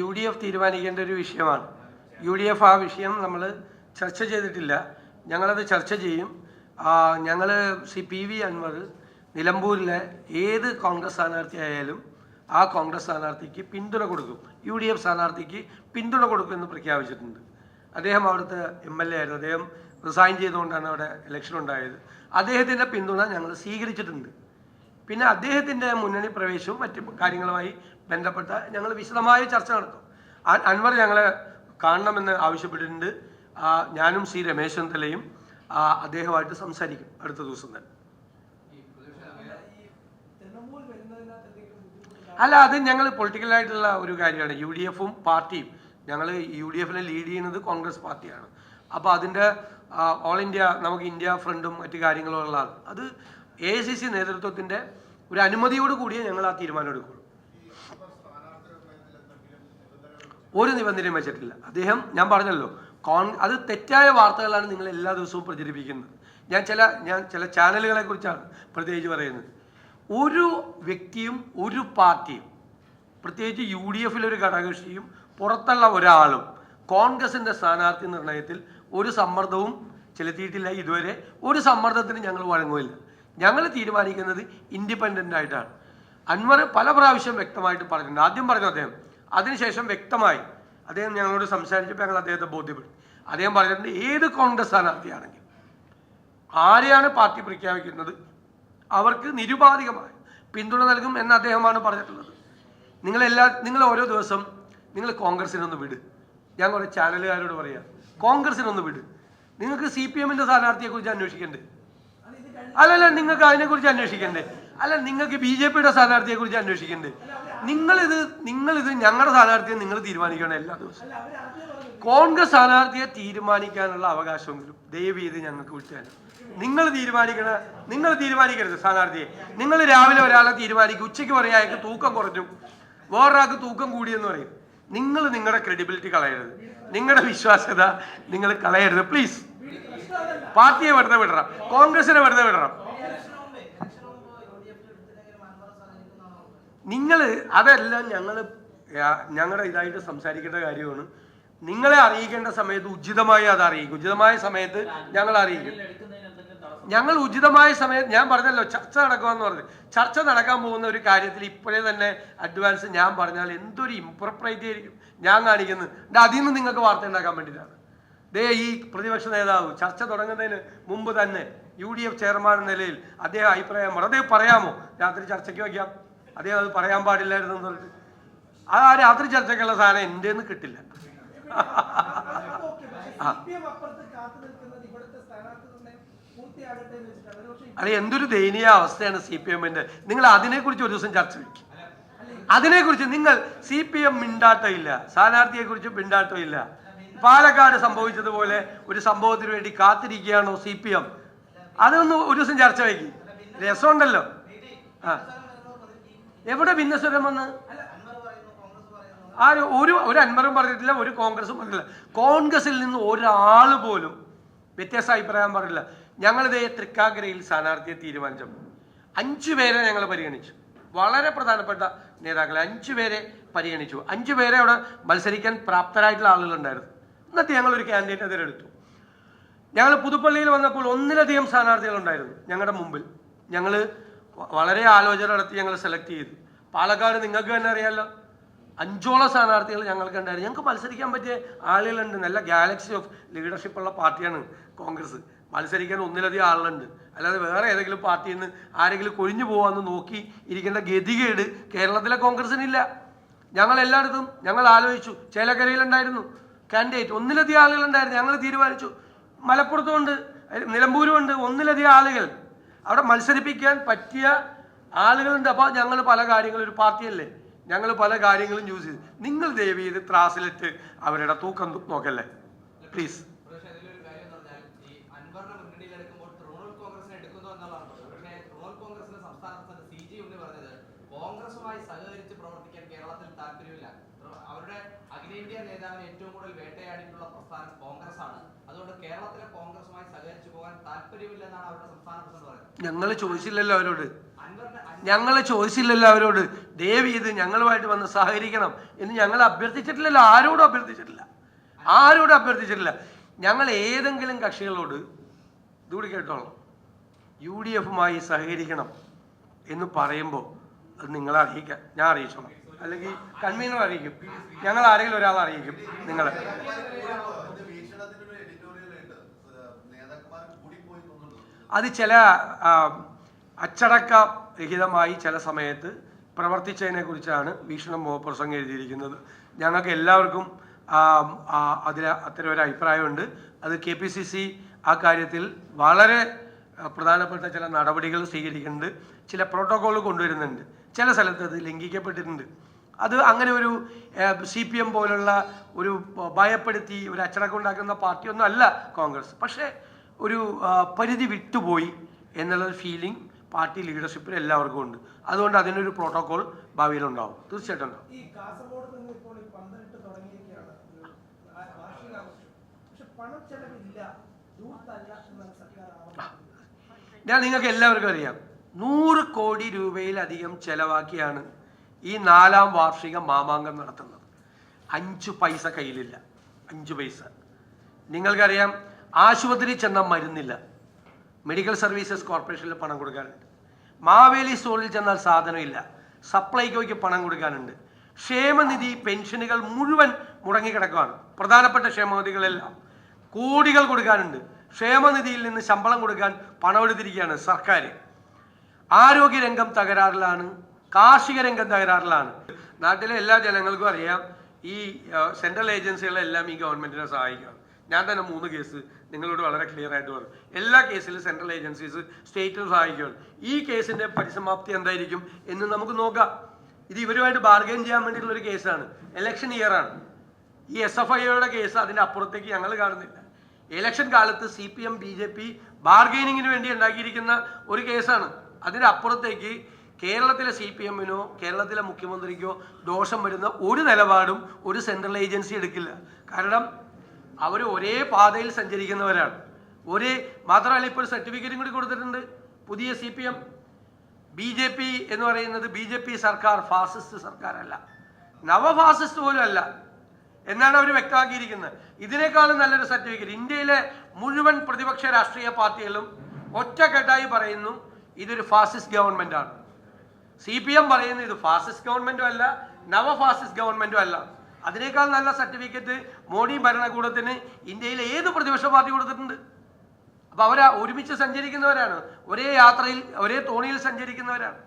U D F തീരുമാനിക്കേണ്ട ഒരു വിഷയമാണ്. U D F ആ വിഷയം നമ്മൾ ചർച്ച ചെയ്തിട്ടില്ല. ഞങ്ങളത് ചർച്ച ചെയ്യും. ഞങ്ങൾ സി പി വി അൻവർ നിലമ്പൂരിലെ ഏത് കോൺഗ്രസ് സ്ഥാനാർത്ഥി ആയാലും ആ കോൺഗ്രസ് സ്ഥാനാർത്ഥിക്ക് പിന്തുണ കൊടുക്കും. യു ഡി എഫ് സ്ഥാനാർത്ഥിക്ക് പിന്തുണ കൊടുക്കും എന്ന് പ്രഖ്യാപിച്ചിട്ടുണ്ട്. അദ്ദേഹം അവിടുത്തെ എം എൽ എ ആയിരുന്നു. അദ്ദേഹം റിസൈൻ ചെയ്തുകൊണ്ടാണ് അവിടെ ഇലക്ഷൻ ഉണ്ടായത്. അദ്ദേഹത്തിന്റെ പിന്തുണ ഞങ്ങൾ സ്വീകരിച്ചിട്ടുണ്ട്. പിന്നെ അദ്ദേഹത്തിന്റെ മുന്നണി പ്രവേശവും മറ്റു കാര്യങ്ങളുമായി ബന്ധപ്പെട്ട ഞങ്ങൾ വിശദമായ ചർച്ച നടത്തും. അൻവർ ഞങ്ങളെ കാണണമെന്ന് ആവശ്യപ്പെട്ടിട്ടുണ്ട്. ഞാനും സി രമേശ് തലയും അദ്ദേഹമായിട്ട് സംസാരിക്കും അടുത്ത ദിവസം തന്നെ. അല്ല അത് ഞങ്ങൾ പൊളിറ്റിക്കലായിട്ടുള്ള ഒരു കാര്യമാണ്. യു ഡി എഫും പാർട്ടിയും ഞങ്ങൾ യു ഡി എഫിനെ ലീഡ് ചെയ്യുന്നത് കോൺഗ്രസ് പാർട്ടിയാണ്. അപ്പോൾ അതിന്റെ ഓൾ ഇന്ത്യ നമുക്ക് ഇന്ത്യ ഫ്രണ്ടും മറ്റു കാര്യങ്ങളും ഉള്ളതാണ് അത് എ സി സി നേതൃത്വത്തിന്റെ ഒരു അനുമതിയോട് കൂടിയേ ഞങ്ങൾ ആ തീരുമാനം എടുക്കുള്ളൂ. ഒരു നിബന്ധനയും വെച്ചിട്ടില്ല. അദ്ദേഹം ഞാൻ പറഞ്ഞല്ലോ കോൺ അത് തെറ്റായ വാർത്തകളാണ് നിങ്ങൾ എല്ലാ ദിവസവും പ്രചരിപ്പിക്കുന്നത്. ഞാൻ ചില ഞാൻ ചില ചാനലുകളെ കുറിച്ചാണ് പ്രത്യേകിച്ച് പറയുന്നത്. ഒരു വ്യക്തിയും ഒരു പാർട്ടിയും പ്രത്യേകിച്ച് യു ഡി എഫിലെ ഒരു ഘടകകക്ഷിയും പുറത്തുള്ള ഒരാളും കോൺഗ്രസിന്റെ സ്ഥാനാർത്ഥി നിർണയത്തിൽ ഒരു സമ്മർദ്ദവും ചെലുത്തിയിട്ടില്ല ഇതുവരെ. ഒരു സമ്മർദ്ദത്തിന് ഞങ്ങൾ വഴങ്ങുമില്ല ഞങ്ങൾ തീരുമാനിക്കുന്നത് ഇൻഡിപെൻഡന്റ് ആയിട്ടാണ്. അൻവർ പല പ്രാവശ്യം വ്യക്തമായിട്ട് പറഞ്ഞിട്ടുണ്ട്. ആദ്യം പറഞ്ഞു അദ്ദേഹം. അതിനുശേഷം വ്യക്തമായി അദ്ദേഹം ഞങ്ങളോട് സംസാരിച്ചപ്പോൾ ഞങ്ങൾ അദ്ദേഹത്തെ ബോധ്യപ്പെട്ടു അദ്ദേഹം പറഞ്ഞിട്ടുണ്ട് ഏത് കോൺഗ്രസ് സ്ഥാനാർത്ഥിയാണെങ്കിലും ആരെയാണ് പാർട്ടി പ്രഖ്യാപിക്കുന്നത്? അവർക്ക് നിരുപാധികമായി പിന്തുണ നൽകും എന്ന് അദ്ദേഹമാണ് പറഞ്ഞിട്ടുള്ളത്. നിങ്ങളെല്ലാ നിങ്ങൾ ഓരോ ദിവസം നിങ്ങൾ കോൺഗ്രസിനൊന്ന് വിട്. ഞാൻ കുറേ ചാനലുകാരോട് പറയാം. കോൺഗ്രസിനൊന്ന് വിട്. നിങ്ങൾക്ക് സി പി എമ്മിന്റെ സ്ഥാനാർത്ഥിയെക്കുറിച്ച് അന്വേഷിക്കണ്ടേ? അല്ലല്ല നിങ്ങൾക്ക് അതിനെക്കുറിച്ച് അന്വേഷിക്കണ്ടേ? അല്ല നിങ്ങൾക്ക് ബി ജെ പിയുടെ സ്ഥാനാർത്ഥിയെ കുറിച്ച് അന്വേഷിക്കണ്ടേ? നിങ്ങളിത് നിങ്ങളിത് ഞങ്ങളുടെ സ്ഥാനാർത്ഥിയെ നിങ്ങൾ തീരുമാനിക്കണം എല്ലാ ദിവസവും. കോൺഗ്രസ് സ്ഥാനാർത്ഥിയെ തീരുമാനിക്കാനുള്ള അവകാശമെങ്കിലും ദയവ് ചെയ്ത് ഞങ്ങൾക്ക് വിളിച്ചാൽ നിങ്ങൾ തീരുമാനിക്കണ നിങ്ങൾ തീരുമാനിക്കരുത് സ്ഥാനാർത്ഥിയെ. നിങ്ങൾ രാവിലെ ഒരാളെ തീരുമാനിക്കും ഉച്ചയ്ക്ക് പറയും അയാൾക്ക് തൂക്കം കുറഞ്ഞു. വേറൊരാൾക്ക് തൂക്കം കൂടിയെന്ന് പറയും. നിങ്ങൾ നിങ്ങളുടെ ക്രെഡിബിലിറ്റി കളയരുത്. നിങ്ങളുടെ വിശ്വാസ്യത നിങ്ങൾ കളയരുത്. പ്ലീസ് പാർട്ടിയെ വെറുതെ വിടണം. കോൺഗ്രസിനെ വെറുതെ വിടണം. നിങ്ങൾ അതെല്ലാം ഞങ്ങൾ ഞങ്ങളുടെ ഇതായിട്ട് സംസാരിക്കേണ്ട കാര്യമാണ്. നിങ്ങളെ അറിയിക്കേണ്ട സമയത്ത് ഉചിതമായി അത് അറിയിക്കും. ഉചിതമായ സമയത്ത് ഞങ്ങൾ അറിയിക്കും. ഞങ്ങൾ ഉചിതമായ സമയത്ത് ഞാൻ പറഞ്ഞല്ലോ ചർച്ച നടക്കുമെന്ന് പറഞ്ഞു. ചർച്ച നടക്കാൻ പോകുന്ന ഒരു കാര്യത്തിൽ ഇപ്പോഴേ തന്നെ അഡ്വാൻസ് ഞാൻ പറഞ്ഞാൽ എന്തൊരു ഇംപ്രപ്പറേറ്റ് ആയിരിക്കും ഞാൻ കാണിക്കുന്നത്. അതിൽ നിന്ന് നിങ്ങൾക്ക് വാർത്ത ഉണ്ടാക്കാൻ വേണ്ടിയിട്ടാണ്. ദേ ഈ പ്രതിപക്ഷ നേതാവ് ചർച്ച തുടങ്ങുന്നതിന് മുമ്പ് തന്നെ യു ഡി എഫ് ചെയർമാൻ എന്ന നിലയിൽ അദ്ദേഹം അഭിപ്രായം അദ്ദേഹം പറയാമോ? രാത്രി ചർച്ചയ്ക്ക് വയ്ക്കാം. അദ്ദേഹം അത് പറയാൻ പാടില്ലായിരുന്നു എന്ന് പറഞ്ഞിട്ട്. ആ രാത്രി ചർച്ചയ്ക്കുള്ള സാധനം എന്റെ നിന്ന് കിട്ടില്ല അത് എന്തൊരു ദയനീയ അവസ്ഥയാണ് സി പി എമ്മിന്റെ. നിങ്ങൾ അതിനെക്കുറിച്ച് ഒരു ദിവസം ചർച്ച വയ്ക്കും. അതിനെക്കുറിച്ച് നിങ്ങൾ സി പി എം മിണ്ടാട്ടമില്ല. സ്ഥാനാർത്ഥിയെ കുറിച്ച് മിണ്ടാട്ടമില്ല. പാലക്കാട് സംഭവിച്ചതുപോലെ ഒരു സംഭവത്തിന് വേണ്ടി കാത്തിരിക്കുകയാണോ സി പി എം? അതൊന്ന് ഒരു ദിവസം ചർച്ച വയ്ക്കി രസമുണ്ടല്ലോ. ആ. എവിടെ ഭിന്നസ്വരം വന്ന്? ആരും? ഒരു ഒരു അൻവറും പറഞ്ഞിട്ടില്ല ഒരു കോൺഗ്രസും പറഞ്ഞില്ല കോൺഗ്രസിൽ നിന്ന് ഒരാൾ പോലും വ്യത്യസ്ത അഭിപ്രായം പറഞ്ഞില്ല ഞങ്ങളിതേ തൃക്കാക്കരയിൽ സ്ഥാനാർത്ഥിയെ തീരുമാനിച്ചു അഞ്ചു പേരെ ഞങ്ങൾ പരിഗണിച്ചു. വളരെ പ്രധാനപ്പെട്ട നേതാക്കളെ അഞ്ചു പേരെ പരിഗണിച്ചു. അഞ്ചു പേരെ അവിടെ മത്സരിക്കാൻ പ്രാപ്തരായിട്ടുള്ള ആളുകളുണ്ടായിരുന്നു. എന്നിട്ട് ഞങ്ങൾ ഒരു ക്യാൻഡിഡേറ്റ് തിരഞ്ഞെടുത്തു ഞങ്ങൾ പുതുപ്പള്ളിയിൽ വന്നപ്പോൾ ഒന്നിലധികം സ്ഥാനാർത്ഥികൾ ഉണ്ടായിരുന്നു ഞങ്ങളുടെ മുമ്പിൽ. ഞങ്ങൾ വളരെ ആലോചന നടത്തി ഞങ്ങൾ സെലക്ട് ചെയ്തു. പാലക്കാട് നിങ്ങൾക്ക് തന്നെ അറിയാമല്ലോ അഞ്ചോളം സ്ഥാനാർത്ഥികൾ ഞങ്ങൾക്ക് ഉണ്ടായിരുന്നു. ഞങ്ങൾക്ക് മത്സരിക്കാൻ പറ്റിയ ആളുകളുണ്ട്. നല്ല ഗാലക്സി ഓഫ് ലീഡർഷിപ്പ് ഉള്ള പാർട്ടിയാണ് കോൺഗ്രസ്. മത്സരിക്കാൻ ഒന്നിലധികം ആളുണ്ട് അല്ലാതെ വേറെ ഏതെങ്കിലും പാർട്ടിയിൽ നിന്ന് ആരെങ്കിലും കൊഴിഞ്ഞു പോകാമെന്ന് നോക്കി ഇരിക്കേണ്ട ഗതികേട് കേരളത്തിലെ കോൺഗ്രസിനില്ല ഞങ്ങൾ എല്ലായിടത്തും ഞങ്ങൾ ആലോചിച്ചു. ചേലക്കരയിലുണ്ടായിരുന്നു. കാൻഡിഡേറ്റ് ഒന്നിലധികം ആളുകളുണ്ടായിരുന്നു ഞങ്ങൾ തീരുമാനിച്ചു. മലപ്പുറത്തുമുണ്ട് നിലമ്പൂരുമുണ്ട്. ഒന്നിലധികം ആളുകൾ അവിടെ മത്സരിപ്പിക്കാൻ പറ്റിയ ആളുകളുണ്ട്. അപ്പോൾ ഞങ്ങൾ പല കാര്യങ്ങളും ഒരു പാർട്ടിയല്ലേ? ഞങ്ങൾ പല കാര്യങ്ങളും ചൂസ് ചെയ്തു. നിങ്ങൾ ദയവ് ചെയ്ത് ത്രാസിലിട്ട് അവരുടെ തൂക്കം നോക്കല്ലേ? പ്ലീസ് കോൺഗ്രസുമായി സഹകരിച്ച് പ്രവർത്തിക്കാൻ കേരളത്തിൽ താല്പര്യമില്ല. തൃ- അവരുടെ അഖിലേന്ത്യാ നേതാവിനെ ഏറ്റവും കൂടുതൽ വേട്ടയാടിയിട്ടുള്ള പ്രസ്ഥാനം കോൺഗ്രസ് ആണ് അതുകൊണ്ട് കേരളത്തിലെ കോൺഗ്രസുമായി സഹകരിച്ചു പോകാൻ താല്പര്യമില്ലെന്നാണ് അവരുടെ സംസ്ഥാന പ്രസിഡന്റ് പറയുന്നത്. ഞങ്ങൾ ചോദിച്ചില്ലല്ലോ അവരോട്. ഞങ്ങൾ ചോദിച്ചില്ലല്ലോ അവരോട്. ദയവ് ഇത് ഞങ്ങളുമായിട്ട് വന്ന് സഹകരിക്കണം എന്ന് ഞങ്ങൾ അഭ്യർത്ഥിച്ചിട്ടില്ലല്ലോ. ആരോടും അഭ്യർത്ഥിച്ചിട്ടില്ല. ആരോടും അഭ്യർത്ഥിച്ചിട്ടില്ല. ഞങ്ങൾ ഏതെങ്കിലും കക്ഷികളോട് ഇതുകൂടി കേട്ടോളാം. യു ഡി എഫുമായി സഹകരിക്കണം എന്ന് പറയുമ്പോൾ അത് നിങ്ങളെ അറിയിക്കാം ഞാൻ അറിയിച്ചോളാം. അല്ലെങ്കിൽ കൺവീനർ അറിയിക്കും. ഞങ്ങൾ ആരെങ്കിലും ഒരാൾ അറിയിക്കും. നിങ്ങൾ. അത് ചില അച്ചടക്ക രഹിതമായി ചില സമയത്ത് പ്രവർത്തിച്ചതിനെ കുറിച്ചാണ് വീക്ഷണം പ്രസംഗം എഴുതിയിരിക്കുന്നത്. ഞങ്ങൾക്ക് എല്ലാവർക്കും അതിൽ അത്തരം ഒരു അഭിപ്രായമുണ്ട്. അത് കെ പി സി സി ആ കാര്യത്തിൽ വളരെ പ്രധാനപ്പെട്ട ചില നടപടികൾ സ്വീകരിക്കുന്നുണ്ട്. ചില പ്രോട്ടോകോൾ കൊണ്ടുവരുന്നുണ്ട്. ചില സ്ഥലത്ത് അത് ലംഘിക്കപ്പെട്ടിട്ടുണ്ട്. അത് അങ്ങനെ ഒരു സി പി എം പോലുള്ള ഒരു ഭയപ്പെടുത്തി ഒരു അച്ചടക്കം ഉണ്ടാക്കുന്ന പാർട്ടിയൊന്നും അല്ല കോൺഗ്രസ്. പക്ഷേ ഒരു പരിധി വിട്ടുപോയി എന്നുള്ള ഫീലിംഗ് പാർട്ടി ലീഡർഷിപ്പിൽ എല്ലാവർക്കും ഉണ്ട്. അതുകൊണ്ട് അതിനൊരു പ്രോട്ടോകോൾ ഭാവിയിൽ ഉണ്ടാവും. തീർച്ചയായിട്ടും ഉണ്ടാവും. ഞാൻ നിങ്ങൾക്ക് എല്ലാവർക്കും അറിയാം. നൂറ് കോടി രൂപയിലധികം ചെലവാക്കിയാണ് ഈ നാലാം വാർഷിക മാമാങ്കം നടത്തുന്നത്. അഞ്ച് പൈസ കയ്യിലില്ല. അഞ്ച് പൈസ. നിങ്ങൾക്കറിയാം ആശുപത്രി ചെന്നാൽ മരുന്നില്ല. മെഡിക്കൽ സർവീസസ് കോർപ്പറേഷനിൽ പണം കൊടുക്കാനുണ്ട്. മാവേലി സ്റ്റോറിൽ ചെന്നാൽ സാധനമില്ല. സപ്ലൈകോയ്ക്ക് പണം കൊടുക്കാനുണ്ട്. ക്ഷേമനിധി പെൻഷനുകൾ മുഴുവൻ മുടങ്ങിക്കിടക്കുകയാണ് പ്രധാനപ്പെട്ട ക്ഷേമനിധികളെല്ലാം കോടികൾ കൊടുക്കാനുണ്ട്. ക്ഷേമനിധിയിൽ നിന്ന് ശമ്പളം കൊടുക്കാൻ പണമെടുത്തിരിക്കുകയാണ് സർക്കാർ ആരോഗ്യരംഗം തകരാറിലാണ് കാർഷിക രംഗം തകരാറിലാണ്. നാട്ടിലെ എല്ലാ ജനങ്ങൾക്കും അറിയാം ഈ സെൻട്രൽ ഏജൻസികളെല്ലാം ഈ ഗവൺമെന്റിനെ സഹായിക്കണം. ഞാൻ തന്നെ മൂന്ന് കേസ് നിങ്ങളോട് വളരെ ക്ലിയർ ആയിട്ട് പറഞ്ഞു. എല്ലാ കേസിലും സെൻട്രൽ ഏജൻസീസ് സ്റ്റേറ്റിന് സഹായിക്കുകയാണ് ഈ കേസിന്റെ പരിസമാപ്തി എന്തായിരിക്കും എന്ന് നമുക്ക് നോക്കാം. ഇത് ഇവരുമായിട്ട് ബാർഗൈൻ ചെയ്യാൻ വേണ്ടിയിട്ടുള്ള ഒരു കേസാണ് ഇലക്ഷൻ ആണ്. ഈ എസ് എഫ് ഐയുടെ കേസ് അതിന്റെ അപ്പുറത്തേക്ക് ഞങ്ങൾ കാണുന്നില്ല. ഇലക്ഷൻ കാലത്ത് C P M B J P ബാർഗൈനിങ്ങിന് വേണ്ടി ഉണ്ടാക്കിയിരിക്കുന്ന ഒരു കേസാണ് അതിന്റെ അപ്പുറത്തേക്ക് കേരളത്തിലെ സി പി എമ്മിനോ കേരളത്തിലെ മുഖ്യമന്ത്രിക്കോ ദോഷം വരുന്ന ഒരു നിലപാടും ഒരു സെൻട്രൽ ഏജൻസി എടുക്കില്ല. കാരണം അവർ ഒരേ പാതയിൽ സഞ്ചരിക്കുന്നവരാണ്. ഒരേ മാത്രമല്ല ഇപ്പോൾ ഒരു സർട്ടിഫിക്കറ്റും കൂടി കൊടുത്തിട്ടുണ്ട് പുതിയ C P M. B J P എന്ന് പറയുന്നത് ബി ജെ പി സർക്കാർ ഫാസിസ്റ്റ് സർക്കാരല്ല. നവഫാസിസ്റ്റ് പോലും അല്ല. എന്നാണ് അവർ വ്യക്തമാക്കിയിരിക്കുന്നത്. ഇതിനേക്കാളും നല്ലൊരു സർട്ടിഫിക്കറ്റ് ഇന്ത്യയിലെ മുഴുവൻ പ്രതിപക്ഷ രാഷ്ട്രീയ പാർട്ടികളും ഒറ്റക്കെട്ടായി പറയുന്നു ഇതൊരു ഫാസിസ്റ്റ് ഗവൺമെന്റ് ആണ്. സി പി എം പറയുന്നത് ഇത് ഫാസിസ്റ്റ് ഗവൺമെന്റും അല്ല നവ ഫാസിസ്റ്റ് ഗവൺമെന്റും അല്ല. അതിനേക്കാൾ നല്ല സർട്ടിഫിക്കറ്റ് മോഡി ഭരണകൂടത്തിന് ഇന്ത്യയിലെ ഏത് പ്രതിപക്ഷ പാർട്ടി കൊടുത്തിട്ടുണ്ട്? അപ്പൊ അവരാ ഒരുമിച്ച് സഞ്ചരിക്കുന്നവരാണ്. ഒരേ യാത്രയിൽ ഒരേ തോണിയിൽ സഞ്ചരിക്കുന്നവരാണ്.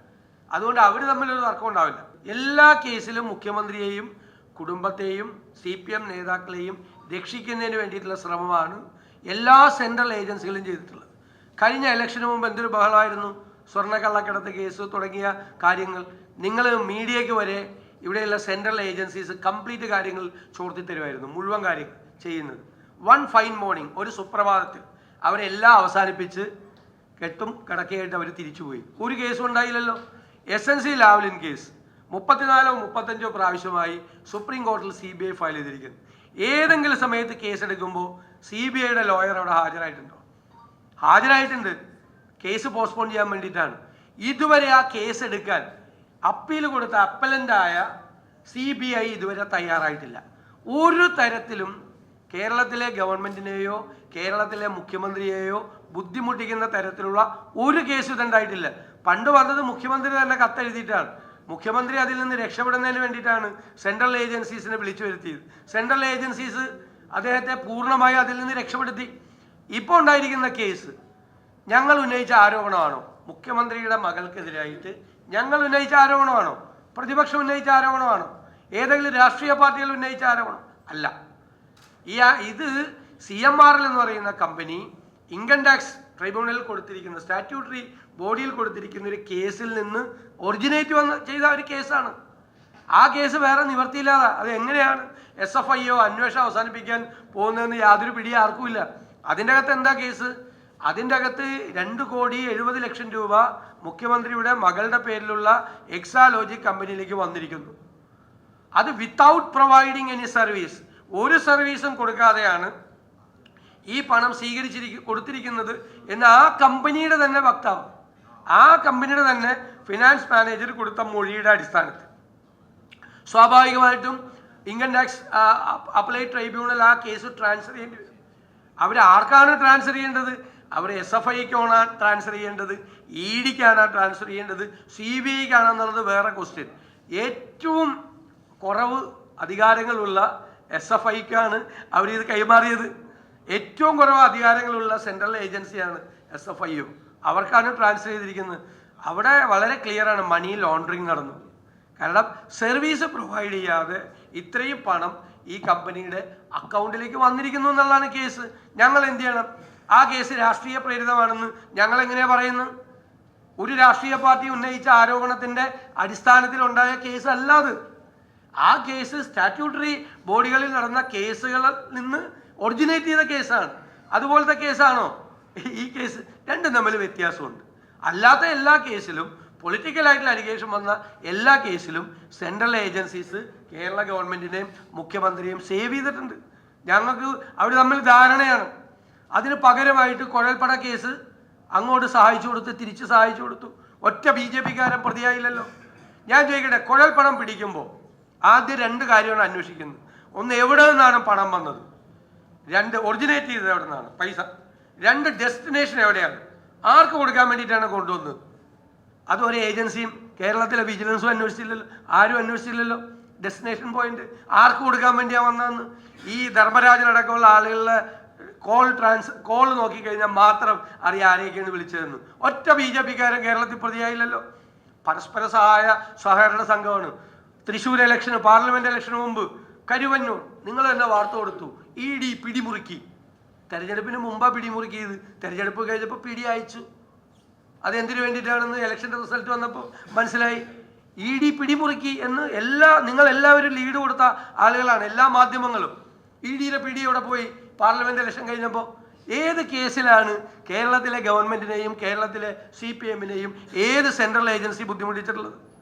അതുകൊണ്ട് അവർ തമ്മിലൊരു തർക്കം ഉണ്ടാവില്ല. എല്ലാ കേസിലും മുഖ്യമന്ത്രിയെയും കുടുംബത്തെയും സി പി എം നേതാക്കളെയും രക്ഷിക്കുന്നതിന് വേണ്ടിയിട്ടുള്ള ശ്രമമാണ് എല്ലാ സെൻട്രൽ ഏജൻസികളും ചെയ്തിട്ടുള്ളത്. കഴിഞ്ഞ ഇലക്ഷന് മുമ്പ് എന്തൊരു ബഹളമായിരുന്നു? സ്വർണക്കള്ളക്കടത്ത് കേസ് തുടങ്ങിയ കാര്യങ്ങൾ നിങ്ങൾ മീഡിയയ്ക്ക് വരെ ഇവിടെയുള്ള സെൻട്രൽ ഏജൻസീസ് കംപ്ലീറ്റ് കാര്യങ്ങൾ ചോർത്തി തരുമായിരുന്നു മുഴുവൻ കാര്യം ചെയ്യുന്നത്. വൺ ഫൈൻ മോർണിംഗ് ഒരു സുപ്രഭാതത്തിൽ അവരെല്ലാം അവസാനിപ്പിച്ച് കെട്ടും കിടക്കയായിട്ട് അവർ തിരിച്ചുപോയി. ഒരു കേസും ഉണ്ടായില്ലല്ലോ. S N C Lavalin case മുപ്പത്തിനാലോ മുപ്പത്തഞ്ചോ പ്രാവശ്യമായി സുപ്രീം കോടതിയിൽ സി ബി ഐ ഫയൽ ചെയ്തിരിക്കുന്നു. ഏതെങ്കിലും സമയത്ത് കേസെടുക്കുമ്പോൾ സി ബി ഐയുടെ ലോയർ അവിടെ ഹാജരായിട്ടുണ്ടോ? ഹാജരായിട്ടുണ്ട്. കേസ് പോസ്റ്റ്പോൺ ചെയ്യാൻ വേണ്ടിയിട്ടാണ്. ഇതുവരെ ആ കേസ് എടുക്കാൻ അപ്പീൽ കൊടുത്ത അപ്പലന്റായ സി ബി ഐ ഇതുവരെ തയ്യാറായിട്ടില്ല. ഒരു തരത്തിലും കേരളത്തിലെ ഗവൺമെന്റിനെയോ കേരളത്തിലെ മുഖ്യമന്ത്രിയെയോ ബുദ്ധിമുട്ടിക്കുന്ന തരത്തിലുള്ള ഒരു കേസ് ഇതുണ്ടായിട്ടില്ല പണ്ട് വന്നത് മുഖ്യമന്ത്രി തന്നെ കത്തെഴുതിയിട്ടാണ്. മുഖ്യമന്ത്രി അതിൽ നിന്ന് രക്ഷപ്പെടുന്നതിന് വേണ്ടിയിട്ടാണ് സെൻട്രൽ ഏജൻസീസിനെ വിളിച്ചു വരുത്തിയത്. സെൻട്രൽ ഏജൻസീസ് അദ്ദേഹത്തെ പൂർണമായി അതിൽ നിന്ന് രക്ഷപ്പെടുത്തി. ഇപ്പോൾ ഉണ്ടായിരിക്കുന്ന കേസ് ഞങ്ങൾ ഉന്നയിച്ച ആരോപണമാണോ? മുഖ്യമന്ത്രിയുടെ മകൾക്കെതിരായിട്ട് ഞങ്ങൾ ഉന്നയിച്ച ആരോപണമാണോ? പ്രതിപക്ഷം ഉന്നയിച്ച ആരോപണമാണോ? ഏതെങ്കിലും രാഷ്ട്രീയ പാർട്ടികൾ ഉന്നയിച്ച ആരോപണം? അല്ല. ഈ ഇത് സി എം ആർ എൽ എന്ന് പറയുന്ന കമ്പനി ഇൻകം ടാക്സ് ട്രൈബ്യൂണലിൽ കൊടുത്തിരിക്കുന്ന സ്റ്റാറ്റ്യൂട്ടറി ബോഡിയിൽ കൊടുത്തിരിക്കുന്ന ഒരു കേസിൽ നിന്ന് ഒറിജിനേറ്റ് വന്ന് ചെയ്ത ഒരു കേസാണ്. ആ കേസ് വേറെ നിവർത്തിയില്ലാതെ. അത് എങ്ങനെയാണ് എസ് എഫ് ഐ ഒ അന്വേഷണം അവസാനിപ്പിക്കാൻ പോകുന്നതെന്ന് യാതൊരു പിടിയും ആർക്കുമില്ല. അതിന്റെ അകത്ത് എന്താ കേസ്? അതിന്റെ അകത്ത് രണ്ട് കോടി എഴുപത് ലക്ഷം രൂപ മുഖ്യമന്ത്രിയുടെ മകളുടെ പേരിലുള്ള എക്സാലോജി കമ്പനിയിലേക്ക് വന്നിരിക്കുന്നു. അത് വിത്തൗട്ട് പ്രൊവൈഡിങ് എനി സർവീസ് ഒരു സർവീസും കൊടുക്കാതെയാണ് ഈ പണം സ്വീകരിച്ചിരിക്ക കൊടുത്തിരിക്കുന്നത് എന്ന് ആ കമ്പനിയുടെ തന്നെ വക്താവ് ആ കമ്പനിയുടെ തന്നെ ഫിനാൻസ് മാനേജർ കൊടുത്ത മൊഴിയുടെ അടിസ്ഥാനത്തിൽ. സ്വാഭാവികമായിട്ടും ഇൻകം ടാക്സ് അപ്ലൈ ട്രൈബ്യൂണൽ ആ കേസ് ട്രാൻസ്ഫർ ചെയ്യേണ്ടി വരും. അവർ ആർക്കാണ് ട്രാൻസ്ഫർ ചെയ്യേണ്ടത്? അവർ എസ് എഫ് ഐക്കാണ് ട്രാൻസ്ഫർ ചെയ്യേണ്ടത്? ഇ ഡിക്കാണ് ട്രാൻസ്ഫർ ചെയ്യേണ്ടത്? സി ബി ഐക്കാണെന്നുള്ളത് വേറെ ക്വസ്റ്റ്യൻ ഏറ്റവും കുറവ് അധികാരങ്ങളുള്ള എസ് എഫ് ഐക്കാണ് അവരിത് കൈമാറിയത്. ഏറ്റവും കുറവ് അധികാരങ്ങളുള്ള സെൻട്രൽ ഏജൻസിയാണ് എസ് എഫ് ഐ അവർക്കാണ് ട്രാൻസ്ഫർ ചെയ്തിരിക്കുന്നത്. അവിടെ വളരെ ക്ലിയർ ആണ് മണി ലോണ്ടറിങ് നടന്നു. കാരണം സർവീസ് പ്രൊവൈഡ് ചെയ്യാതെ ഇത്രയും പണം ഈ കമ്പനിയുടെ അക്കൗണ്ടിലേക്ക് വന്നിരിക്കുന്നു എന്നുള്ളതാണ് കേസ്. ഞങ്ങൾ എന്ത് ചെയ്യണം? ആ കേസ് രാഷ്ട്രീയ പ്രേരിതമാണെന്ന് ഞങ്ങൾ എങ്ങനെയാ പറയുന്നത്? ഒരു രാഷ്ട്രീയ പാർട്ടി ഉന്നയിച്ച ആരോപണത്തിന്റെ അടിസ്ഥാനത്തിൽ ഉണ്ടായ കേസ് അല്ലാതെ ആ കേസ് സ്റ്റാറ്റ്യൂട്ടറി ബോഡികളിൽ നടന്ന കേസുകളിൽ നിന്ന് ഒറിജിനേറ്റ് ചെയ്ത കേസാണ്. അതുപോലത്തെ കേസാണോ? ഈ കേസ് രണ്ടും തമ്മിൽ വ്യത്യാസമുണ്ട്. അല്ലാത്ത എല്ലാ കേസിലും പൊളിറ്റിക്കലായിട്ടുള്ള അലിഗേഷൻ വന്ന എല്ലാ കേസിലും സെൻട്രൽ ഏജൻസീസ് കേരള ഗവൺമെന്റിനെയും മുഖ്യമന്ത്രിയെയും സേവ് ചെയ്തിട്ടുണ്ട്. ഞങ്ങൾക്ക് അവർ തമ്മിൽ ധാരണയാണ്. അതിന് പകരമായിട്ട് കുഴൽപ്പട കേസ് അങ്ങോട്ട് സഹായിച്ചു കൊടുത്ത് തിരിച്ച് സഹായിച്ചു കൊടുത്തു. ഒറ്റ ബി ജെ പിക്കാരൻ പ്രതിയായില്ലല്ലോ. ഞാൻ ചോദിക്കട്ടെ കുഴൽപ്പണം പിടിക്കുമ്പോൾ ആദ്യം രണ്ട് കാര്യമാണ് അന്വേഷിക്കുന്നത്. ഒന്ന് എവിടെ നിന്നാണ് പണം വന്നത്? രണ്ട് ഒറിജിനേറ്റ് ചെയ്തത് എവിടെ നിന്നാണ്? പൈസ. രണ്ട് ഡെസ്റ്റിനേഷൻ എവിടെയാണ്? ആർക്ക് കൊടുക്കാൻ വേണ്ടിയിട്ടാണ് കൊണ്ടുവന്നത്? അതൊരു ഏജൻസിയും കേരളത്തിലെ വിജിലൻസും അന്വേഷിച്ചില്ലല്ലോ. ആരും അന്വേഷിച്ചില്ലല്ലോ. ഡെസ്റ്റിനേഷൻ പോയിന്റ് ആർക്ക് കൊടുക്കാൻ വേണ്ടിയാ വന്നതെന്ന്? ഈ ധർമ്മരാജനടക്കമുള്ള ആളുകളുടെ കോൾ ട്രാൻസ് കോൾ നോക്കിക്കഴിഞ്ഞാൽ മാത്രം അറിയാം ആരെയൊക്കെയാണ് വിളിച്ചതെന്ന്. ഒറ്റ ബി ജെ പിക്കാരൻ കേരളത്തിൽ പ്രതിയായില്ലല്ലോ. പരസ്പര സഹായ സഹകരണ സംഘമാണ്. തൃശ്ശൂർ ഇലക്ഷന് പാർലമെന്റ് ഇലക്ഷന് മുമ്പ്. കരുവന്നൂർ നിങ്ങൾ തന്നെ വാർത്ത കൊടുത്തു. ഇ ഡി പിടിമുറുക്കി. തെരഞ്ഞെടുപ്പിന് മുമ്പാ പിടിമുറുക്കിയത്. തെരഞ്ഞെടുപ്പ് കഴിഞ്ഞപ്പോൾ പിടി അയച്ചു. അതെന്തിനു വേണ്ടിയിട്ടാണെന്ന് ഇലക്ഷന്റെ റിസൾട്ട് വന്നപ്പോൾ മനസ്സിലായി. ഇ ഡി പിടിമുറുക്കി എന്ന് എല്ലാ നിങ്ങൾ എല്ലാവരും ലീഡ് കൊടുത്ത ആളുകളാണ് എല്ലാ മാധ്യമങ്ങളും. ഇ പിടി അവിടെ പോയി? പാർലമെന്റ് ഇലക്ഷൻ കഴിഞ്ഞപ്പോൾ ഏത് കേസിലാണ് കേരളത്തിലെ ഗവൺമെന്റിനെയും കേരളത്തിലെ സി പി എമ്മിനെയും ഏത് സെൻട്രൽ ഏജൻസി ബുദ്ധിമുട്ടിച്ചിട്ടുള്ളത്?